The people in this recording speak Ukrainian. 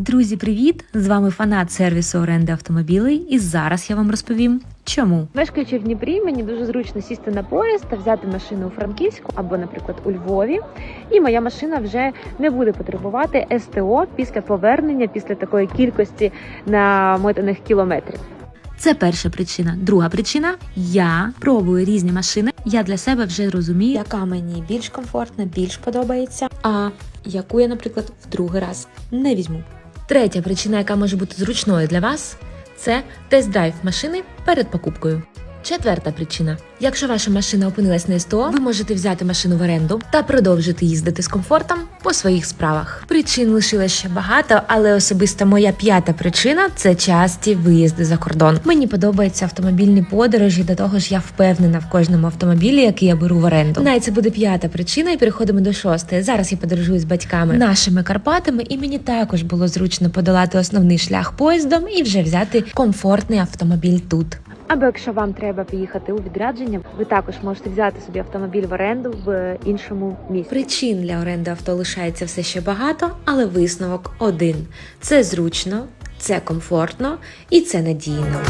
Друзі, привіт! З вами фанат сервісу оренди автомобілей, і зараз я вам розповім, чому. Мешкаючи в Дніпрі, мені дуже зручно сісти на поїзд та взяти машину у Франківську або, наприклад, у Львові. І моя машина вже не буде потребувати СТО після повернення, після такої кількості намотаних кілометрів. Це перша причина. Друга причина я пробую різні машини. Я для себе вже розумію, яка мені більш комфортна, більш подобається, а яку я, наприклад, в другий раз не візьму. Третя причина, яка може бути зручною для вас, це тест-драйв машини перед покупкою. Четверта причина: якщо ваша машина опинилась на СТО, ви можете взяти машину в оренду та продовжити їздити з комфортом по своїх справах. Причин лишилось ще багато, але особисто моя п'ята причина це часті виїзди за кордон. Мені подобаються автомобільні подорожі, до того ж я впевнена в кожному автомобілі, який я беру в оренду. Най це буде п'ята причина, і переходимо до шостої. Зараз я подорожую з батьками нашими Карпатами, і мені також було зручно подолати основний шлях поїздом і вже взяти комфортний автомобіль тут. Або якщо вам треба поїхати у відрядження, ви також можете взяти собі автомобіль в оренду в іншому місці. Причин для оренди авто лишається все ще багато, але висновок один: це зручно, це комфортно і це надійно.